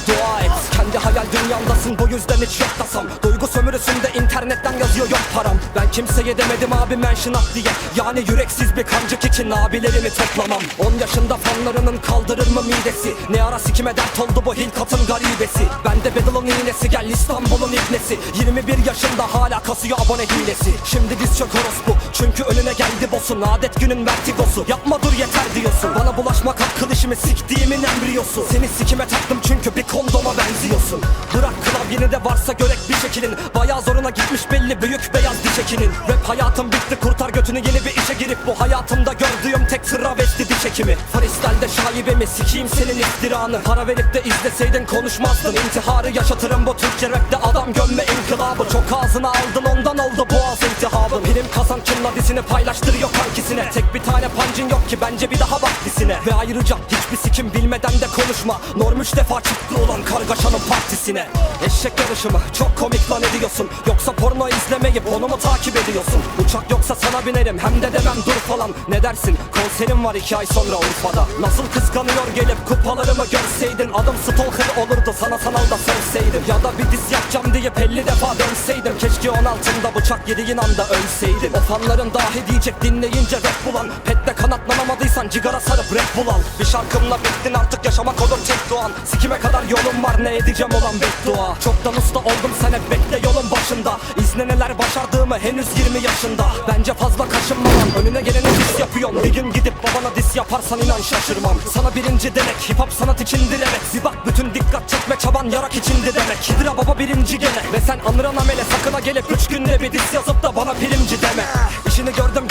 the droids Kendi hayal dünyandasın bu yüzden hiç yok tasam Duygu sömürüsünde internetten yazıyor yok param. Ben kimseye demedim abi mention at diye. Yani yüreksiz bir kancık için abilerimi toplamam. 10 yaşında fanlarının kaldırır mı midesi? Ne ara sikime dert oldu bu hilkatın garibesi? Bende Beddle'ın iğnesi gel İstanbul'un ibnesi 21 yaşında hala kasıyor abone hilesi. Şimdi diz çök orospu çünkü önüne geldi boss'un. Adet günün vertigosu. Yapma dur yeter diyorsun. Bana bulaşmak hakkı dişimi siktiğimin embriyosu. Seni sikime taktım çünkü bir kondoma benziyorsun Bırak klavyeni de varsa görek bir şekilin. Bayağı zoruna gitmiş belli büyük beyaz diş ekinin Rap hayatım bitti kurtar götünü yeni bir işe girip Bu hayatımda gördüğüm tek travesti diş ekimi Freestyle'de şaibemi sikeyim senin iftiranı. Para verip de izleseydin konuşmazdın. İntiharı yaşatırım bu Türkçe rapte adam gömme inkılabı. Çok ağzına aldın ondan oldu boğaz iltihabın Prim kazan kimla dizini paylaştırıyor kankisine. Tek bir tane pancın yok ki bence bir daha bak dizine. Ve ayrıca hiçbir sikim bilmeden de konuşma. Norm üç defa çıktı olan kargaşanın partisine. Eşek yarışı mı çok komik lan ediyorsun. Yoksa porno izlemeyip onu mu takip ediyorsun? Uçak yoksa sana binerim hem de demem dur falan. Ne dersin? Konserim var iki ay sonra Urfa'da. Nasıl kıskanıyor gelip kupalarımı görseydin? Adım stalker olurdu sana sanal da sövseydim Ya da bir diz yapacağım diye 50 defa dönseydim. Keşke 16'ımda bıçak yediğin anda ölseydim. O fanların dahi diyecek dinleyince rap bulan Pette kanatlanamadıysan cigara sarıp rap bul al. Bir şarkımla bittin artık yaşamak olur tek doğan. Sikime kadar yolum var ne edeceğim olan beddua. Çoktan usta oldum sen hep bekle yolun başında. İzle neler başardığımı henüz 20 yaşında. Bence fazla kaşınma lan önüne gelene diss yapıyorsun Bir gün gidip babana diss yaparsan inan şaşırmam. Sana birinci demek hip hop sanat içindir evet. Bir bak bütün dikkat çekme çaban yarak içindi demek. Hidra baba birinci gene. Ve sen anıran amele sakına gelip üç günde bir diss yazıp da bana primci deme. İşini gördüm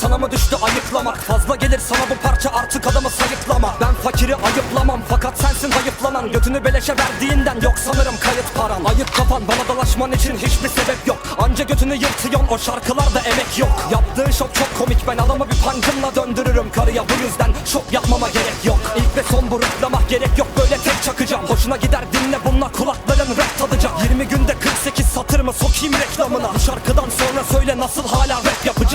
sana mı düştü ayıklamak Fazla gelir sana bu parça artık adamı sayıklama. Ben fakiri ayıplamam fakat sensin hayıflanan Götünü beleşe verdiğinden yok sanırım kayıt paran. Ayıp kafan bana dalaşman için hiçbir sebep yok. Anca götünü yırtıyorsun o şarkılarda emek yok. Yaptığın şok çok komik ben adamı bir pancımla döndürürüm. Karıya bu yüzden şok yapmama gerek yok. İlk ve son bu reklamak gerek yok böyle tek çakacağım. Hoşuna gider dinle bununla kulakların rap tadacak. 20 günde 48 satır mı sokayım reklamına? Bu şarkıdan sonra söyle nasıl hala rap yapacağım